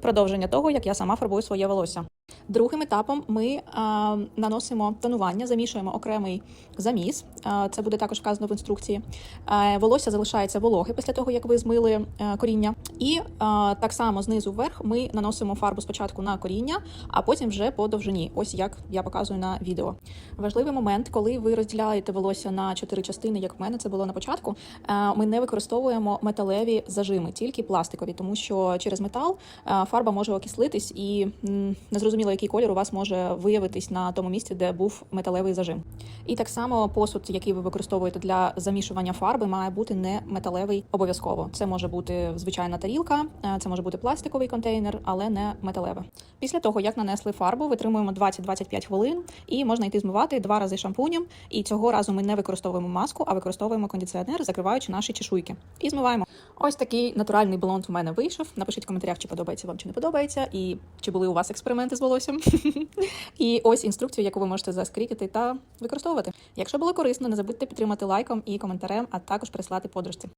продовження того, як я сама фарбую своє волосся. Другим етапом ми а, наносимо тонування, замішуємо окремий заміс. А, це буде також вказано в інструкції. А, волосся залишається вологе після того, як ви змили е, коріння. І а, так само знизу вверх ми наносимо фарбу спочатку на коріння, а потім вже по довжині. Ось як я показую на відео. Важливий момент, коли ви розділяєте волосся на чотири частини, як в мене це було на початку. е, Ми не використовуємо металеві зажими, тільки пластикові, тому що через метал е, фарба може окислитись і м, незрозуміло, який колір у вас може виявитись на тому місці, де був металевий зажим. І так само посуд, який ви використовуєте для замішування фарби, має бути не металевий обов'язково. Це може бути звичайна тарілка, е, це може бути пластиковий контейнер, але не металеве. Після того, як нанесли фарбу, витримуємо 20-25 хвилин і можна йти змивати два рази шампунем. І цього разу ми не використовуємо маску, а використовуємо кондиціонер, закриваючи наші чешуйки. І змиваємо. Ось такий натуральний блонд в мене вийшов. Напишіть в коментарях, чи подобається вам, чи не подобається, і чи були у вас експерименти з волоссям. і ось інструкцію, яку ви можете заскрітити та використовувати. Якщо було корисно, не забудьте підтримати лайком і коментарем, а також прислати подружці.